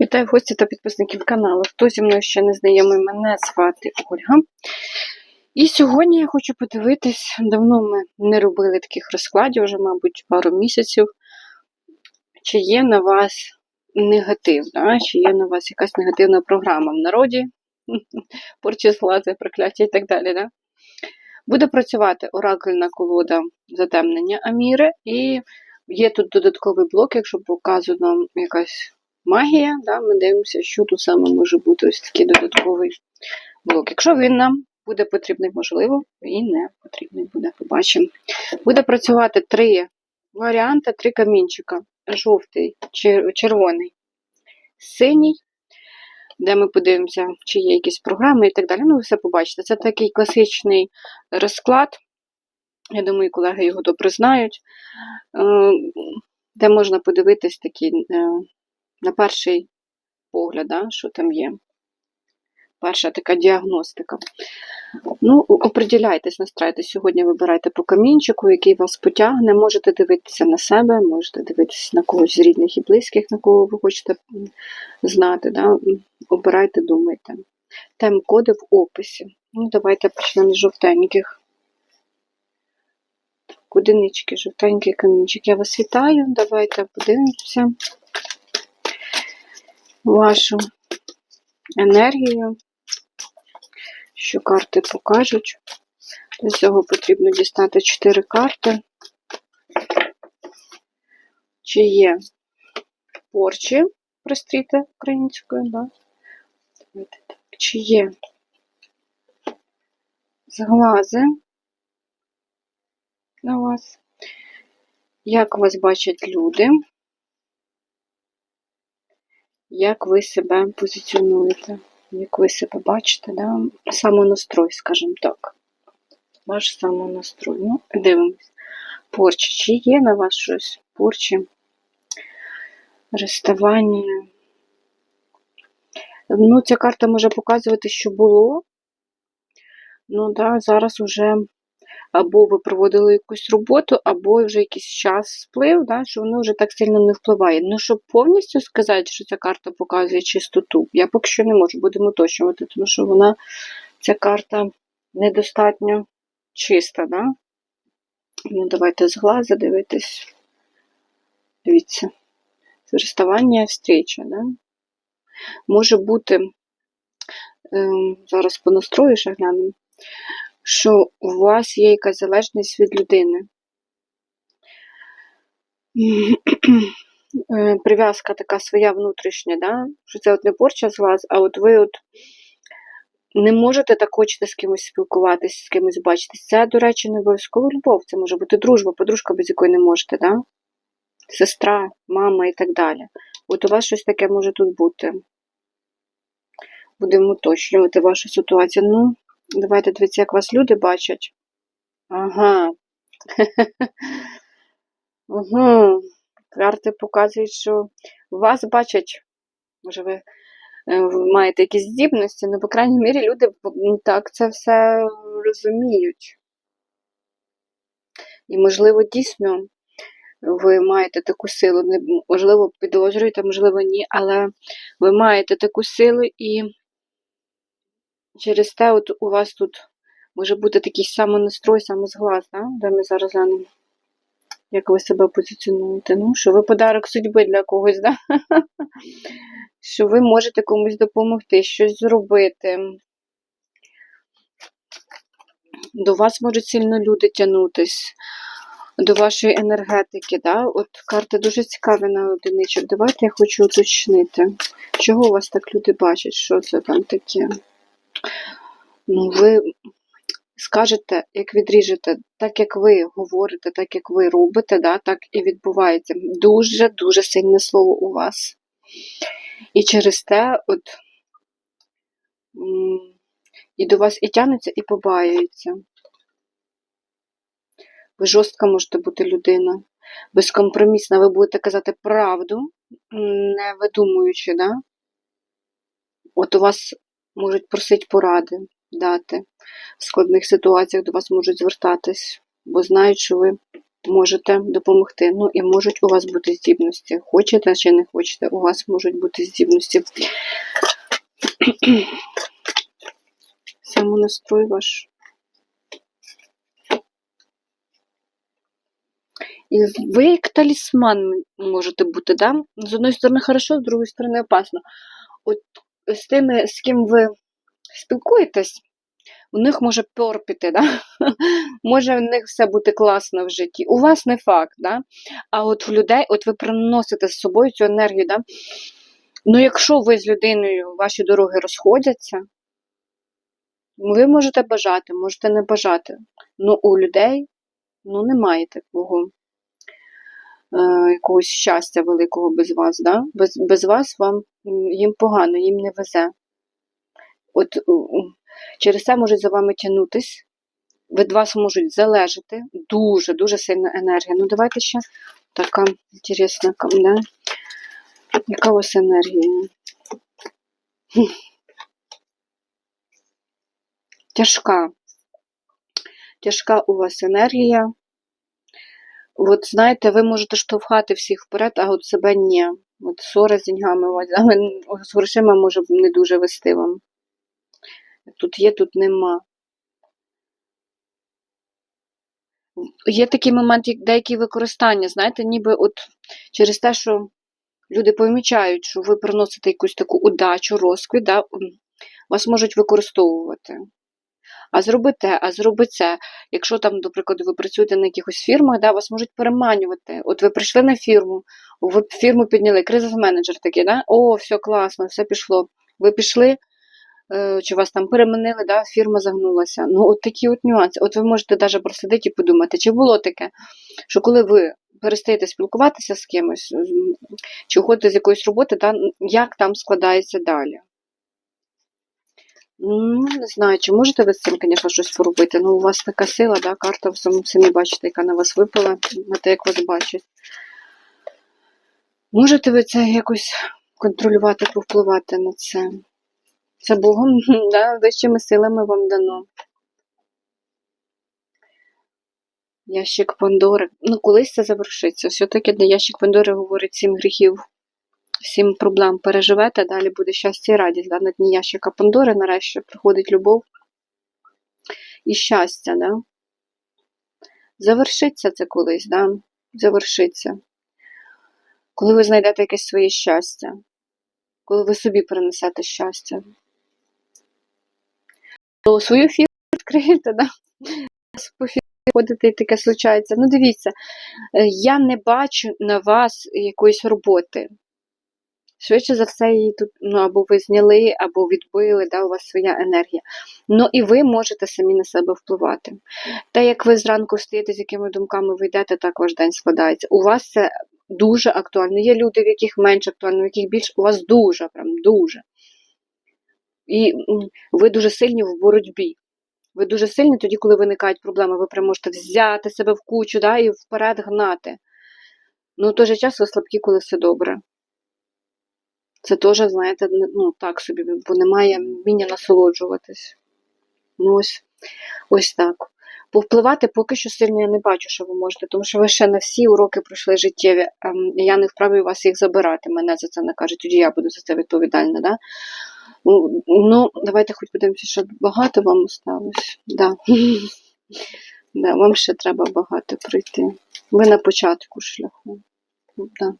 Вітаю гості та підписників каналу. Хто зі мною ще не знайомий, мене звати Ольга. І сьогодні я хочу подивитись, давно ми не робили таких розкладів, вже, мабуть, пару місяців. Чи є на вас негатив, да? чи є на вас якась негативна програма в народі, порчі злади, прокляття і так далі. Да? Буде працювати оракульна колода затемнення Аміри, і є тут додатковий блок, якщо показано якась магія, да, ми дивимося, що тут саме може бути ось такий додатковий блок. Якщо він нам буде потрібний, можливо, і не потрібний буде, побачимо. Буде працювати три варіанти, три камінчика: жовтий, червоний, синій. Де ми подивимося, чи є якісь програми і так далі. Ну, ви все побачите. Це такий класичний розклад. Я думаю, колеги його добре знають, е, де можна подивитись такі е, на перший погляд, да, що там є. Перша така діагностика. Ну, оприділяйтесь, настраюйтесь. Сьогодні вибирайте по камінчику, який вас потягне. Можете дивитися на себе, можете дивитися на когось з рідних і близьких, на кого ви хочете знати. Да? Обирайте, думайте. Тайм-коди в описі. Ну, давайте почнемо з жовтеньких. Одинички, жовтенький камінчик. Я вас вітаю. Давайте подивимося вашу енергію, що карти покажуть. Для цього потрібно дістати 4 карти. Чи є порчі, простріте українською, да? Давайте так. Чи є зглази на вас? Як вас бачать люди? Як ви себе позиціонуєте? Як ви себе бачите, да? самонастрой, скажімо так. Ваш самонастрой. Ну, дивимось. Порчі. Чи є на вас щось? Порчі, розставання. Ну, ця карта може показувати, що було. Ну, да, зараз уже або ви проводили якусь роботу, або вже якийсь час сплив, да, що воно вже так сильно не впливає. Ну, щоб повністю сказати, що ця карта показує чистоту, я поки що не можу, будемо уточнювати, тому що вона, ця карта недостатньо чиста, да? Ну, давайте з глаза дивитись. Дивіться. Розставання встреча, да? Може бути, ем, зараз по настрою ще глянемо, що у вас є якась залежність від людини. Е, Прив'язка така своя внутрішня, да? що це от не порча з глаз, а от ви от не можете так хочете з кимось спілкуватися, з кимось бачитись. Це, до речі, не обов'язково любов, це може бути дружба, подружка, без якої не можете, да? сестра, мама і так далі. От у вас щось таке може тут бути. Будемо уточнювати вашу ситуацію. Ну, давайте дивіться, як вас люди бачать. Ага. Угу. Карти показують, що вас бачать. Може, ви е, маєте якісь здібності, ну, по крайній мірі, люди так це все розуміють. І, можливо, дійсно ви маєте таку силу, можливо, підозрюєте, можливо, ні, але ви маєте таку силу і через те от у вас тут може бути такий самонастрой, самозглас, да? де ми зараз глянемо, як ви себе позиціонуєте. Ну, що ви подарок судьби для когось, да? що ви можете комусь допомогти, щось зробити. До вас можуть сильно люди тягнутись, до вашої енергетики. Да? От карти дуже цікаві на одиничок. Давайте я хочу уточнити, чого у вас так люди бачать, що це там таке. Ну, ви скажете, як відріжете, так як ви говорите, так як ви робите, да, так і відбувається. Дуже-дуже сильне слово у вас. І через те, от і до вас і тягнеться, і побаюється. Ви жорстка можете бути людина, безкомпромісна. Ви будете казати правду, не видумуючи, да? От у вас можуть просити поради дати. В складних ситуаціях до вас можуть звертатись, бо знають, що ви можете допомогти. Ну і можуть у вас бути здібності. Хочете чи не хочете, у вас можуть бути здібності. Самонастрой ваш. І ви як талісман можете бути, да? З одної сторони хорошо, з другої сторони опасно. От з тими, з ким ви спілкуєтесь, у них може пьор да? може в них все бути класно в житті. У вас не факт, да? а от в людей, от ви приносите з собою цю енергію. Да? Ну, якщо ви з людиною, ваші дороги розходяться, ви можете бажати, можете не бажати. Ну, у людей ну, немає такого якогось щастя великого без вас. Да? Без, без вас вам їм погано, їм не везе. От через це можуть за вами тягнутись, від вас можуть залежати дуже, дуже сильна енергія. Ну, давайте ще така інтересна, да? яка вас енергія? Тяжка. Тяжка у вас енергія. От знаєте, ви можете штовхати всіх вперед, а от себе ні. От ссора з деньгами але з грошима може не дуже вести вам. Тут є, тут нема. Є такий момент, як деякі використання, знаєте, ніби от через те, що люди помічають, що ви приносите якусь таку удачу, розквіт, да, вас можуть використовувати. А зроби те, а зроби це. Якщо там, до прикладу, ви працюєте на якихось фірмах, да, вас можуть переманювати. От ви прийшли на фірму, ви фірму підняли, кризис-менеджер такий, да? о, все класно, все пішло. Ви пішли, е, чи вас там переманили, да, фірма загнулася. Ну, от такі от нюанси. От ви можете навіть прослідити і подумати, чи було таке, що коли ви перестаєте спілкуватися з кимось, чи уходите з якоїсь роботи, да, як там складається далі? Не знаю, чи можете ви з цим, звісно, щось поробити. Ну, у вас така сила, да, карта, ви самі- самі бачите, яка на вас випала, на те, як вас бачать. Можете ви це якось контролювати, повпливати на це? Це Богом, да, вищими силами вам дано. Ящик Пандори. Ну, колись це завершиться. Все-таки де ящик Пандори говорить сім гріхів, сім проблем переживете, далі буде щастя і радість. Да? На дні ящика Пандори нарешті приходить любов і щастя. Да? Завершиться це колись, да? завершиться. Коли ви знайдете якесь своє щастя, коли ви собі принесете щастя, то свою фірму відкриєте, да? по фірмі ходите і таке случається. Ну, дивіться, е, я не бачу на вас якоїсь роботи. Швидше за все, її тут ну, або ви зняли, або відбили, да, у вас своя енергія. Ну і ви можете самі на себе впливати. Те, як ви зранку встаєте, з якими думками ви йдете, так ваш день складається. У вас це дуже актуально. Є люди, в яких менш актуально, в яких більш, у вас дуже, прям дуже. І ви дуже сильні в боротьбі. Ви дуже сильні тоді, коли виникають проблеми, ви прям можете взяти себе в кучу да, і вперед гнати. Ну, в той же час ви слабкі, коли все добре. Це теж, знаєте, ну так собі, бо немає вміння насолоджуватись. Ну, ось, ось так. Повпливати поки що сильно я не бачу, що ви можете, тому що ви ще не всі уроки пройшли життєві. ем, Я не вправі вас їх забирати. Мене за це накажуть, тоді я буду за це відповідальна. Да? Ну, Ну, давайте хоч подивимося, що багато вам осталось. Да, вам ще треба багато пройти. Ви на початку шляху. Да.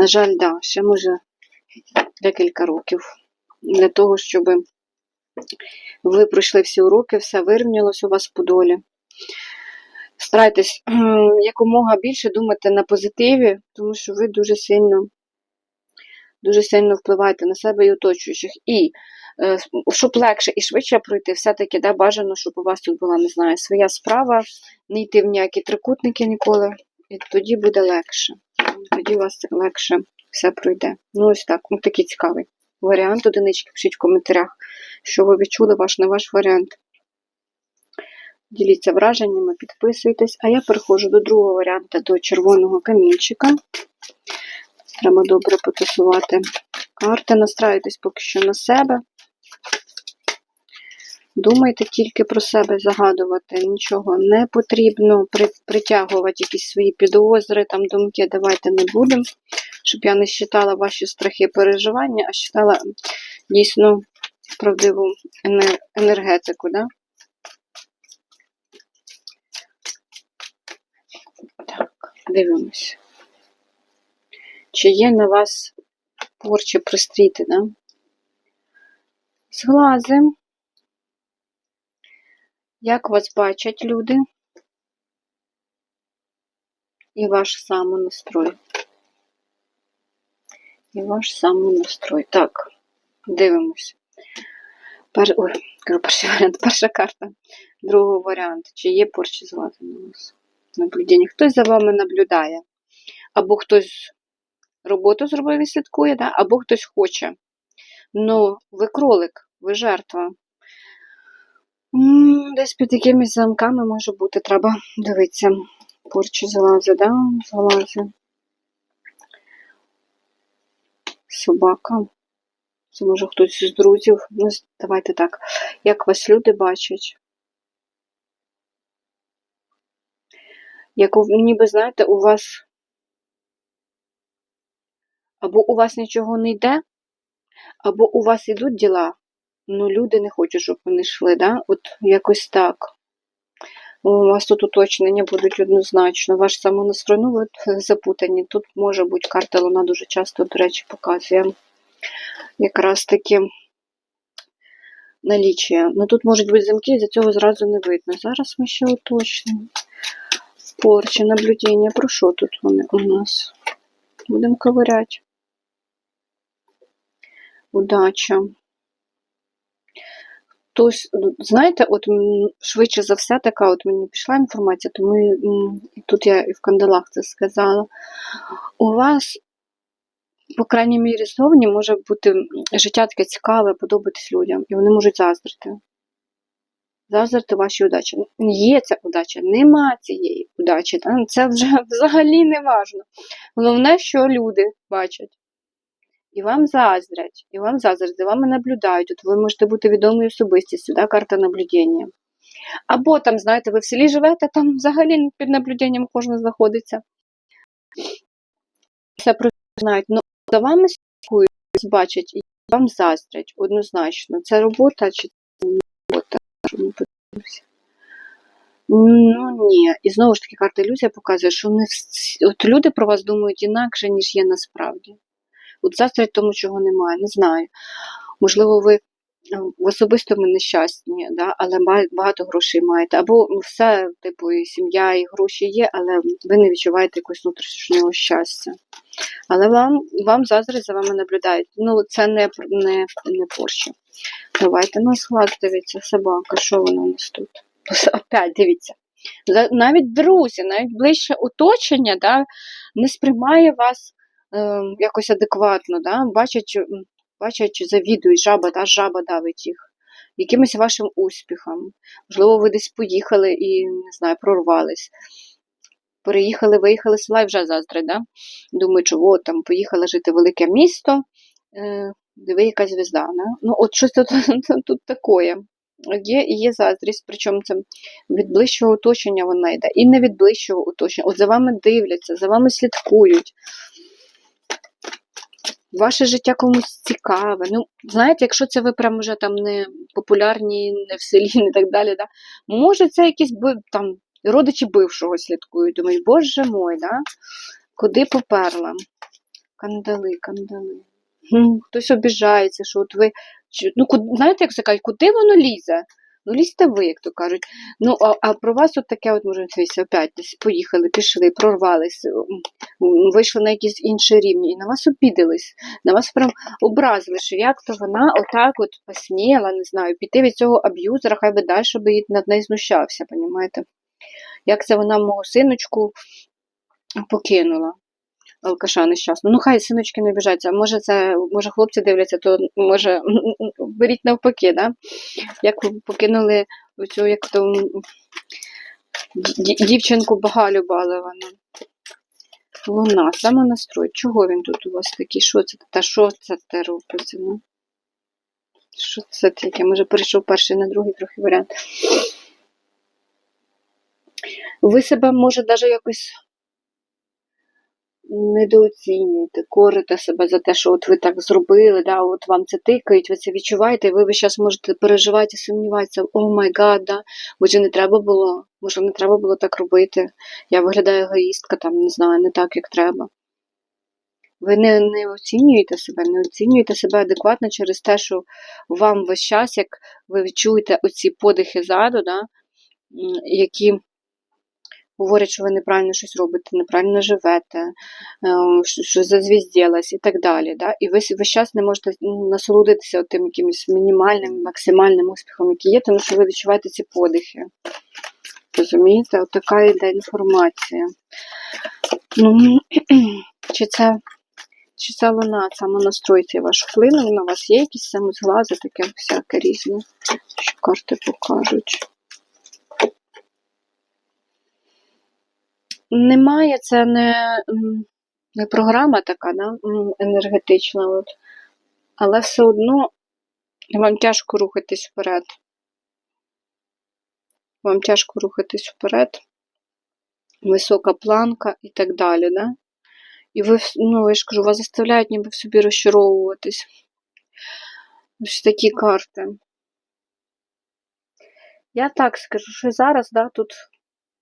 На жаль, да, ще може декілька років для того, щоб ви пройшли всі уроки, все вирівнялось у вас по долі. Старайтесь якомога більше думати на позитиві, тому що ви дуже сильно, дуже сильно впливаєте на себе і оточуючих. І е, щоб легше і швидше пройти, все-таки да, бажано, щоб у вас тут була, не знаю, своя справа, не йти в ніякі трикутники ніколи, і тоді буде легше. Тоді у вас легше все пройде. Ну, ось так, ну такий цікавий варіант одинички. Пишіть в коментарях, що ви відчули, ваш не ваш варіант. Діліться враженнями, підписуйтесь. А я переходжу до другого варіанту, до червоного камінчика. Треба добре потасувати карти. Настраюйтесь поки що на себе. Думайте тільки про себе загадувати, нічого не потрібно при- притягувати якісь свої підозри, там думки давайте не будемо, щоб я не считала ваші страхи переживання, а считала дійсно правдиву енергетику. Да? Так, дивимось. Чи є на вас порчі пристріти, да? Зглази. Як вас бачать люди? І ваш самонастрой. І ваш самонастрой. Так, дивимось. Пер... Ой, перший варіант, перша карта. Другий варіант. Чи є порчі злати на вас? Наблюдення. Хтось за вами наблюдає. Або хтось роботу зробив і слідкує, да? або хтось хоче. Ну, ви кролик, ви жертва. Десь під якимись замками може бути, треба дивитися. Порчі залази, да? Залази. Собака. Це може хтось з друзів. Ну, давайте так. Як вас люди бачать? Як ніби, знаєте, у вас або у вас нічого не йде, або у вас йдуть діла, ну люди не хочуть, щоб вони йшли, да? От якось так. У вас тут уточнення будуть однозначно. Ваш самонастрой, ну ви от запутані. Тут може бути карта Луна дуже часто, до речі, показує якраз таки налічує. Ну тут можуть бути замки, за цього зразу не видно. Зараз ми ще уточнимо. Порчі, наблюдення. Про що тут вони у нас? Будемо ковиряти. Удача. Хтось, ну, знаєте, от швидше за все, така от мені пішла інформація, тому тут я і в кандалах це сказала. У вас, по крайній мірі, зовні може бути життя таке цікаве, подобатись людям, і вони можуть заздрити. Заздрити вашій удачі. Є ця удача, нема цієї удачі. Це вже взагалі не важно. Головне, що люди бачать. І вам заздрять, і вам заздрять, за вами наблюдають. От ви можете бути відомою особистістю, да, карта наблюдення. Або там, знаєте, ви в селі живете, там взагалі під наблюденням кожен знаходиться. Все про знають. Ну, за вами слідкують, бачать і вам заздрять однозначно. Це робота чи це не робота? Щоб ми подивимося. Ну ні. І знову ж таки, карта ілюзія показує, що не от люди про вас думають інакше, ніж є насправді. От заздрять тому, чого немає, не знаю. Можливо, ви е, в особистому нещасні, да, але багато грошей маєте. Або все, типу, і сім'я, і гроші є, але ви не відчуваєте якогось внутрішнього щастя. Але вам, вам заздрять за вами наблюдають. Ну, це не, не, не порча. Давайте на склад дивіться, собака, що вона у нас тут? Опять дивіться. Навіть друзі, навіть ближче оточення да, не сприймає вас якось адекватно, да? бачать, бачать, завідують, жаба, да? жаба давить їх. Якимось вашим успіхом. Можливо, ви десь поїхали і, не знаю, прорвались. Переїхали, виїхали з села і вже заздрять, да? Думають, що от там поїхала жити в велике місто, е, диви, яка звізда. Да? Ну, от щось тут, тут таке. Є і є заздрість, причому це від ближчого оточення вона йде, і не від ближчого оточення. От за вами дивляться, за вами слідкують. Ваше життя комусь цікаве. Ну, знаєте, якщо це ви прям вже там не популярні, не в селі, не так далі, да? може це якісь там родичі бившого слідкують. Думають, боже мой, да? куди поперла? Кандали, кандали. Хм, Хтось обіжається, що от ви. Ну, знаєте, як це кажуть, куди воно лізе? Ну, лізьте ви, як то кажуть. Ну, а, а про вас от таке, от може, дивіться, опять десь поїхали, пішли, прорвались, вийшли на якісь інші рівні, і на вас обідались, на вас прям образили, що як то вона отак от посміла, не знаю, піти від цього аб'юзера, хай би далі би над нею знущався, понімаєте? Як це вона мого синочку покинула? Алкаша нещасно. Ну, хай синочки не обіжаються. Може, це, може, хлопці дивляться, то може беріть навпаки, да? Як ви покинули оцю, як то дівчинку Багалю Балевана. Луна, самонастрой. Чого він тут у вас такий? Що це? Та що це те робиться? Ну? Що це таке? Може, перейшов перший на другий трохи варіант. Ви себе, може, навіть якось недооцінюєте, корите себе за те, що от ви так зробили, да, от вам це тикають, ви це відчуваєте, і ви весь час можете переживати і сумніватися, о май гад, да, може не треба було, може не треба було так робити. Я виглядаю егоїстка, там, не знаю, не так, як треба. Ви не, не оцінюєте себе, не оцінюєте себе адекватно через те, що вам весь час, як ви відчуєте оці подихи ззаду, да, які говорять, що ви неправильно щось робите, неправильно живете, е, що, зазвізділась і так далі. Да? І ви весь час не можете насолодитися тим якимось мінімальним, максимальним успіхом, який є, тому що ви відчуваєте ці подихи. Розумієте? От така йде інформація. Ну, чи це, чи це луна, самонастрой цей ваш вплинув на вас? Є якісь самозглази, таке всяке різне, що карти покажуть. Немає, це не, не програма така, да? енергетична, от. але все одно вам тяжко рухатись вперед. Вам тяжко рухатись вперед, висока планка і так далі, да? І ви, ну, я ж кажу, вас заставляють ніби в собі розчаровуватись. Ось такі карти. Я так скажу, що зараз, да, тут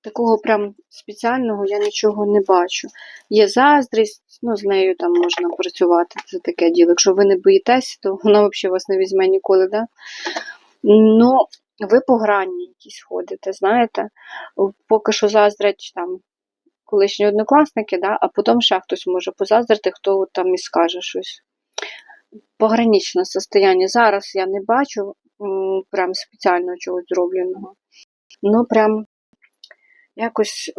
такого прям спеціального я нічого не бачу. Є заздрість, ну, з нею там можна працювати, це таке діло. Якщо ви не боїтеся, то вона взагалі вас не візьме ніколи, да? Ну, ви по грані якісь ходите, знаєте, поки що заздрять там колишні однокласники, да, а потім ще хтось може позаздрити, хто там і скаже щось. Пограничне состояння. Зараз я не бачу прям спеціально чогось зробленого. Ну, прям якось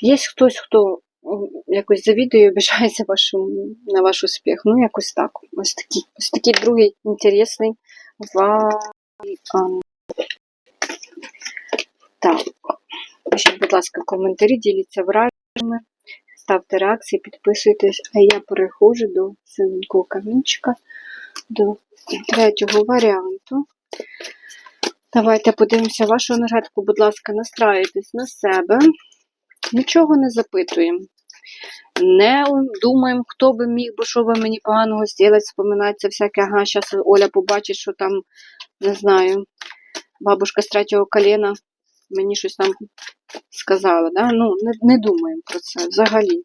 є хтось, хто якось завідує, обіжається вашим, на ваш успіх. Ну, якось так. Ось такий, ось такий другий інтересний варіант. Так. Пишіть, будь ласка, коментарі, діліться враженнями, ставте реакції, підписуйтесь. А я переходжу до синенького камінчика, до третього варіанту. Давайте подивимося вашу енергетику, будь ласка, настраюйтесь на себе. Нічого не запитуємо. Не думаємо, хто би міг, бо що би мені поганого зробити, вспоминається всяке, ага, зараз Оля побачить, що там, не знаю, бабушка з третього коліна мені щось там сказала. Да? Ну, не, не думаємо про це взагалі.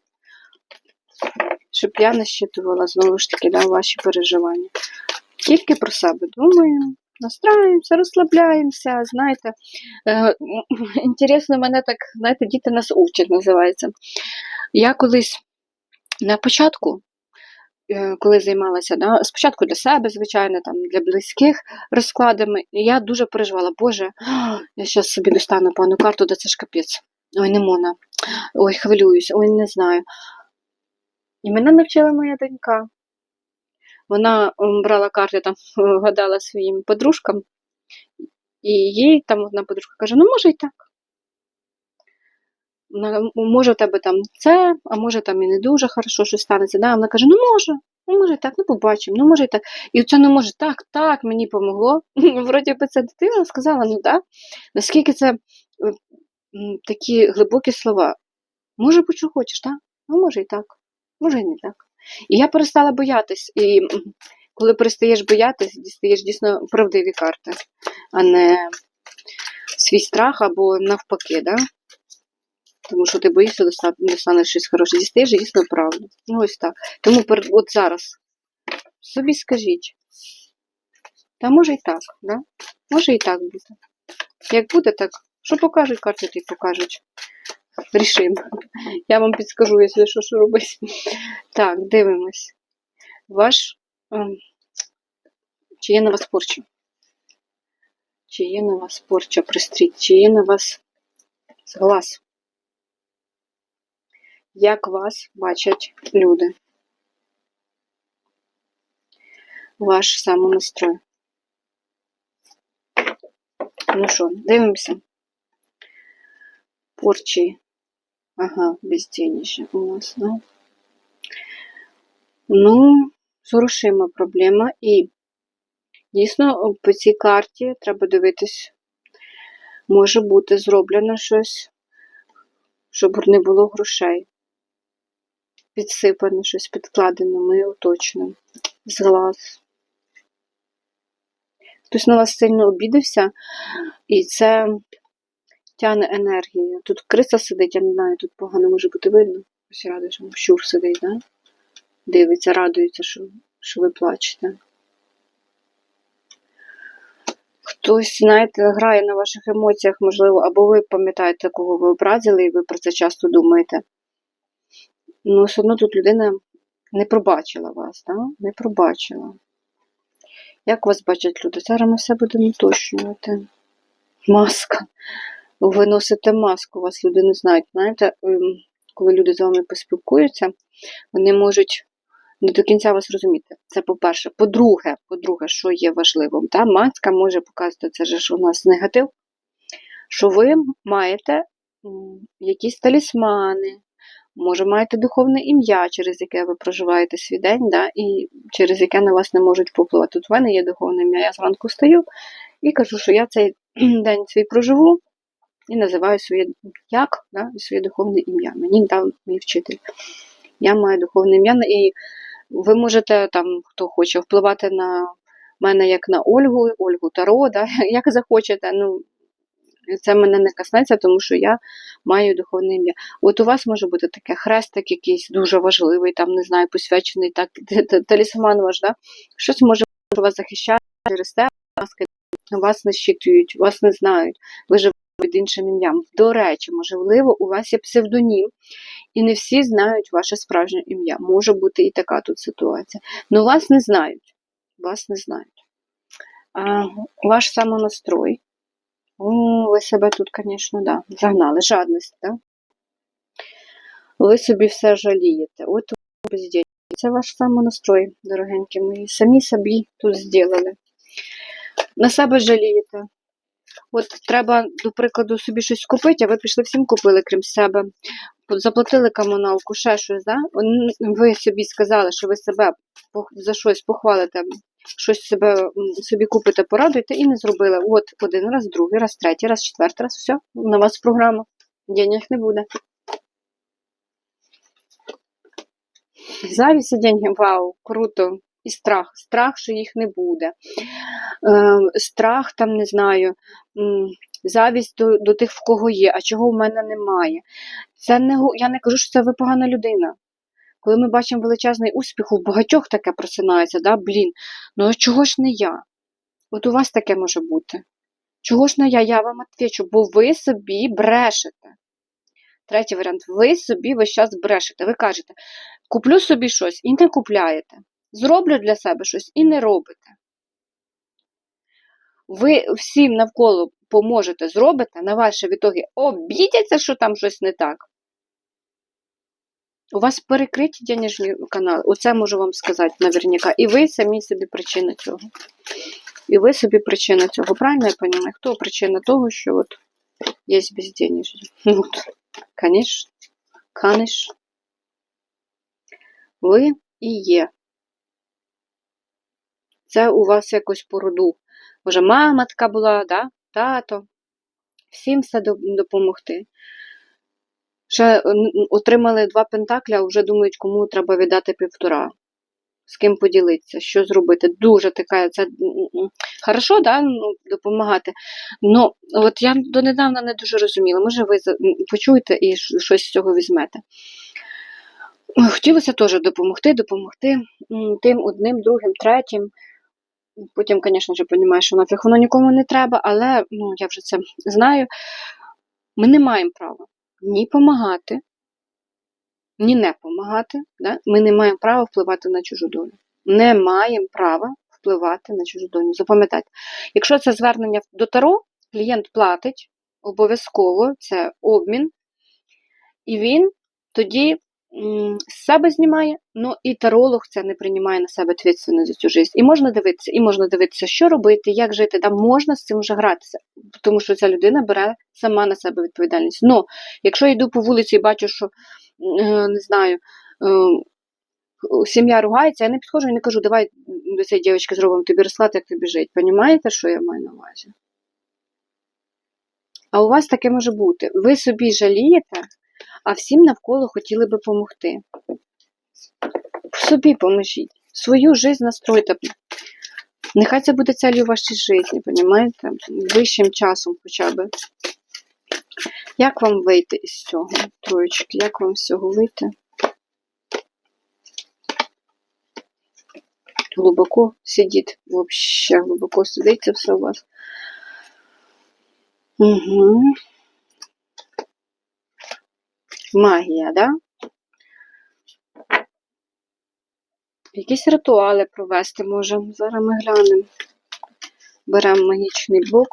Щоб я не щитувала знову ж таки да, ваші переживання. Тільки про себе думаємо, настраюємося, розслабляємося, знаєте. Е, інтересно, мене так, знаєте, діти нас учать, називається. Я колись на початку, е, коли займалася, да, спочатку для себе, звичайно, там, для близьких розкладами, я дуже переживала, Боже, я зараз собі достану пану карту, да це ж капець. Ой, не можна. Ой, хвилююсь, ой, не знаю. І мене навчила моя донька. Вона брала карти, там, гадала своїм подружкам, і їй там одна подружка каже: ну, може і так. Вона, Може, у тебе там це, а може там і не дуже хорошо щось станеться. Да? Вона каже: ну може, ну може і так, ну побачимо, ну може і так. І це не може так, так, мені помогло. Вроді би це дитина сказала, ну так. Наскільки це такі глибокі слова. Може, будь що хочеш, так? Ну, може і так, може і не так. І я перестала боятись. І коли перестаєш боятись, дістаєш дійсно правдиві карти, а не свій страх або навпаки, да? Тому що ти боїшся доста- достанеш щось хороше, дістаєш дійсно правду. Ну ось так. Тому от зараз собі скажіть. Та може і так, да? Може і так бути. Як буде, так. Що покажуть карти, й покажуть. Рішимо. Я вам підскажу, якщо що, що робити. Так, дивимось. Ваш. ем, Чи є на вас порча? Чи є на вас порча пристріть? Чи є на вас глаз? Як вас бачать люди? Ваш самонастрой. Ну що, дивимося. Порчі. Ага, безденежье у нас, да? Ну, з грошима проблема, і дійсно по цій карті треба дивитись, може бути зроблено щось, щоб не було грошей. Підсипане щось, підкладено, ми уточнимо. З глаз. Хтось на вас сильно обідався, і це тягне енергію. Тут криса сидить, я не знаю, тут погано може бути видно. Ось рада, що щур сидить, да? дивиться, радується, що, що ви плачете. Хтось, знаєте, грає на ваших емоціях, можливо, або ви пам'ятаєте, кого ви образили, і ви про це часто думаєте. Ну, все одно тут людина не пробачила вас, да? не пробачила. Як вас бачать люди? Зараз ми все будемо уточнювати. Маска. Ви носите маску, вас люди не знають. Знаєте, ем, коли люди з вами поспілкуються, вони можуть не до кінця вас розуміти. Це по-перше. По-друге, по-друге, що є важливим, та? маска може показати, це ж у нас негатив, що ви маєте якісь талісмани, може, маєте духовне ім'я, через яке ви проживаєте свій день, да? і через яке на вас не можуть попливати. Тут в мене є духовне ім'я, я зранку стаю і кажу, що я цей день свій проживу і називаю своє як, да? своє духовне ім'я. Мені дав мій вчитель. Я маю духовне ім'я, і ви можете, там, хто хоче, впливати на мене як на Ольгу, Ольгу Таро, да? як захочете. Ну, це мене не коснеться, тому що я маю духовне ім'я. От у вас може бути таке хрестик якийсь дуже важливий, там, не знаю, посвячений, так, талісман ваш, да? щось може вас захищати через те, вас не щитують, вас не знають, ви живете під іншим ім'ям. До речі, можливо, у вас є псевдонім, і не всі знають ваше справжнє ім'я. Може бути і така тут ситуація. Ну вас не знають. Вас не знають. А, Ваш самонастрой. О, ви себе тут, звісно, да, загнали. Жадність, да? Ви собі все жалієте. От бездєтність. Це ваш самонастрой, дорогенькі мої. Самі собі тут зробили. На себе жалієте. От треба, до прикладу, собі щось купити, а ви пішли всім купили, крім себе. Заплатили комуналку, ще щось, да? ви собі сказали, що ви себе за щось похвалите, щось себе собі купите, порадуєте і не зробили. От один раз, другий раз, третій раз, четвертий раз, все, на вас програма. Денег не буде. Завість і деньги, вау, круто. І страх. Страх, що їх не буде. Е, Страх, там, не знаю, завість до до тих, в кого є, а чого в мене немає. Це не, Я не кажу, що це ви погана людина. Коли ми бачимо величезний успіх, у багатьох таке просинається, да? блін, ну а чого ж не я? От у вас таке може бути. Чого ж не я? Я вам відповідаю, бо ви собі брешете. Третій варіант, ви собі весь час брешете. Ви кажете, куплю собі щось і не купляєте. Зроблю для себе щось і не робите. Ви всім навколо поможете, зробите, на ваші відтоги обідяться, що там щось не так. У вас перекриті денежні канали. Оце можу вам сказати наверняка. І ви самі собі причина цього. І ви собі причина цього. Правильно я розумію? Хто причина того, що от є безденежжя? От, Конечно, конечно. Ви і є. Це у вас якось по роду. Може, мама така була, да? тато. Всім все допомогти. Ще отримали два пентакля, вже думають, кому треба віддати півтора. З ким поділитися, що зробити. Дуже така, це хорошо, да, ну, допомагати. Ну, от я донедавна не дуже розуміла. Може, ви почуєте і щось з цього візьмете. Хотілося теж допомогти, допомогти тим одним, другим, третім. Потім, звісно, вже розумію, що нафіг воно нікому не треба, але ну, я вже це знаю. Ми не маємо права ні допомагати, ні не допомагати. Да? Ми не маємо права впливати на чужу долю. Не маємо права впливати на чужу долю. Запам'ятайте, якщо це звернення до Таро, клієнт платить обов'язково це обмін, і він тоді з себе знімає, ну і таролог це не приймає на себе відповідальність за цю життя. І можна дивитися, і можна дивитися, що робити, як жити, там можна з цим вже гратися, тому що ця людина бере сама на себе відповідальність. Ну, якщо я йду по вулиці і бачу, що е, не знаю, е, сім'я ругається, я не підходжу і не кажу, давай до цієї дівчинки зробимо тобі розклад, як тобі жити. Понімаєте, що я маю на увазі? А у вас таке може бути. Ви собі жалієте, а всім навколо хотіли би допомогти. Собі поможіть. Свою жизнь настройте. Нехай це буде целью вашій житті, понімаєте? Вищим часом хоча б. Як вам вийти із цього, троєчки? Як вам з цього вийти? Глибоко сидіть, вообще глибоко сидить це все у вас. Угу. Магія, да? Якісь ритуали провести можемо. Зараз ми глянемо. Беремо магічний блок.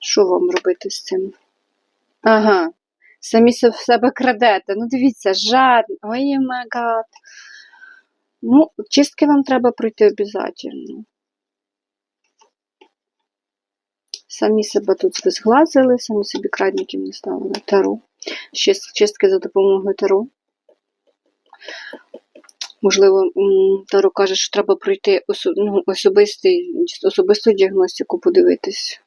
Що вам робити з цим? Ага. Самі се- себе крадете. Ну, дивіться, жадно. Ой, май гад. Ну, чистки вам треба пройти обов'язково. Самі себе тут ви зглазили, самі собі крадників не ставили. Таро. Чис- Чистки за допомогою таро. Можливо, Таро каже, що треба пройти осо- ну, особисту діагностику подивитись.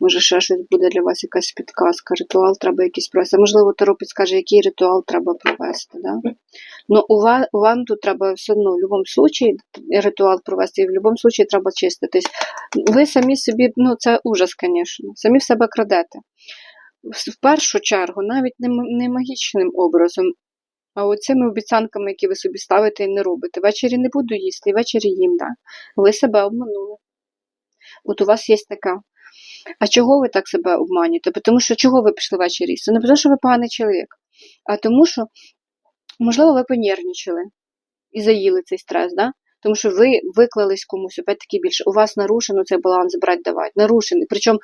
Може, ще щось буде для вас якась підказка, ритуал треба якийсь провести. Можливо, Таро підскаже, який ритуал треба провести. Да? Ну, у вас, вам тут треба все одно в будь-якому випадку ритуал провести, і в будь-якому випадку треба чиститись. Ви самі собі, ну це ужас, звісно, самі в себе крадете. В першу чергу, навіть не, не магічним образом, а оцими обіцянками, які ви собі ставите і не робите. Ввечері не буду їсти, і ввечері їм, да? ви себе обманули. От у вас є така. А чого ви так себе обманюєте? Тому що чого ви пішли ввечері їсти? Не тому, що ви поганий чоловік, а тому, що, можливо, ви понервничали і заїли цей стрес, да? Тому що ви виклались комусь, опять-таки більше. У вас нарушено цей баланс брати давати. Нарушений. Причому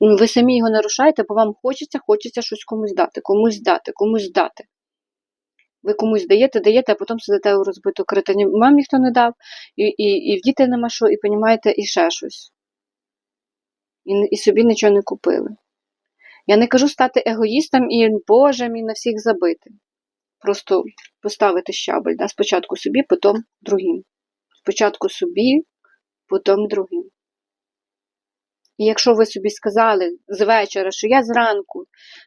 ви самі його нарушаєте, бо вам хочеться, хочеться щось комусь дати, комусь дати, комусь дати. Ви комусь даєте, даєте, а потім сидите у розбиту критині. Вам ніхто не дав, і, і, і в дітей нема що, і понімаєте, і ще щось. І, собі нічого не купили. Я не кажу стати егоїстом і Боже мій на всіх забити. Просто поставити щабель. Да? Спочатку собі, потім другим. Спочатку собі, потім другим. І якщо ви собі сказали з вечора, що я зранку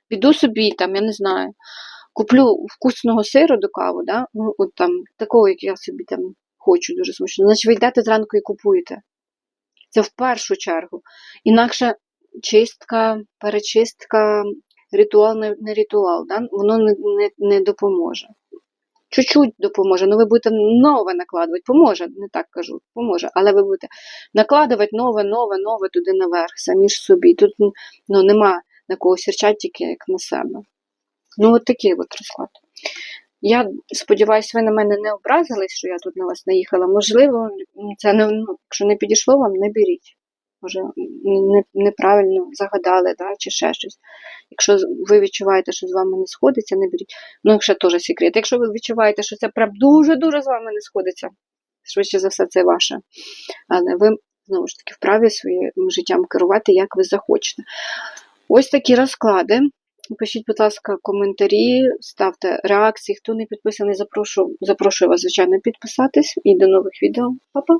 піду собі, там, я не знаю, куплю вкусного сиру до каву, да? ну, от там, такого, як я собі там хочу дуже смачно, значить ви йдете зранку і купуєте. Це в першу чергу. Інакше чистка, перечистка, ритуал не, ритуал, да? воно не, не, не допоможе. Чуть-чуть допоможе, ну ви будете нове накладувати, поможе, не так кажу, поможе, але ви будете накладувати нове, нове, нове туди наверх, самі ж собі. Тут ну, нема на кого сірчать тільки як на себе. Ну, от такий от розклад. Я сподіваюся, ви на мене не образились, що я тут на вас наїхала. Можливо, це не, ну, якщо не підійшло вам, не беріть. Може, не, неправильно загадали, да, чи ще щось. Якщо ви відчуваєте, що з вами не сходиться, не беріть. Ну, якщо теж секрет. Якщо ви відчуваєте, що це прям дуже-дуже з вами не сходиться, швидше за все, це ваше. Але ви, знову ж таки, вправі своїм життям керувати, як ви захочете. Ось такі розклади. Пишіть, будь ласка, коментарі, ставте реакції. Хто не підписаний, запрошую, запрошую вас, звичайно, підписатись. І до нових відео. Па-па!